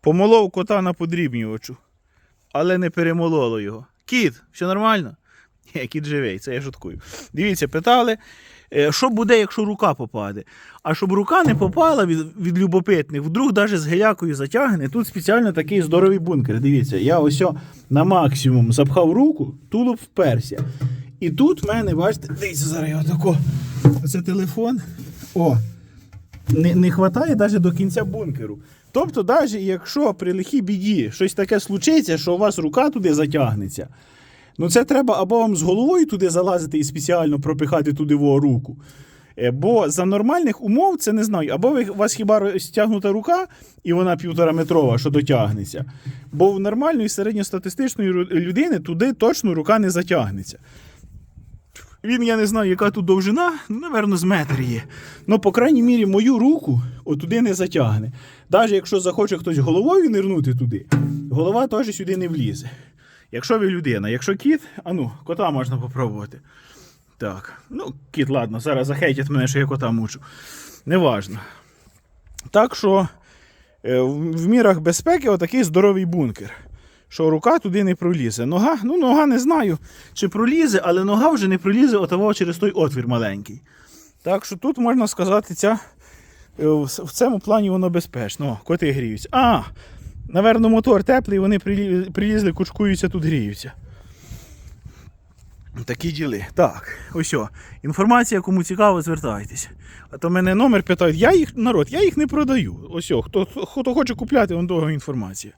Помолов кота на подрібнювачу, але не перемололо його. Кіт, все нормально? Ні, кіт живий, це я шуткую. Дивіться, питали, е, що буде, якщо рука попаде. А щоб рука не попала від, від любопитних, вдруг навіть з гелякою затягне, тут спеціально такий здоровий бункер. Дивіться, я ось на максимум запхав руку, тулуб вперся. І тут в мене, бачите, дивіться, зараз я отако. Оце телефон. О, не, не хватає навіть до кінця бункеру. Тобто, навіть якщо при лихій біді щось таке случиться, що у вас рука туди затягнеться, ну це треба або вам з головою туди залазити і спеціально пропихати туди во руку. Е, Бо за нормальних умов це не знаю, або у вас хіба стягнута рука, і вона півтора метрова, що дотягнеться. Бо в нормальної середньостатистичної людини туди точно рука не затягнеться. Він, я не знаю, яка тут довжина, ну, напевно, з метр є. Ну, по крайній мірі, мою руку отуди не затягне. Навіть якщо захоче хтось головою нирнути туди, голова теж сюди не влізе. Якщо ви людина, якщо кіт, а ну, кота можна попробувати. Так, ну, кіт, ладно, зараз захейтять мене, що я кота мучу. Неважно. Так що е, в мірах безпеки отакий здоровий бункер. Що рука туди не пролізе. Нога, ну нога не знаю, чи пролізе, але нога вже не пролізе отого через той отвір маленький. Так що тут можна сказати, ця, е, в цьому плані воно безпечно. О, коти гріються. А, наверно, мотор теплий, вони прилізли, кучкуються, тут гріються. Такі діли. Так, ось. Інформація, кому цікаво, звертайтесь. А то мене номер питають, я їх, народ, я їх не продаю. Ось, хто, хто хоче купляти, вон того інформація.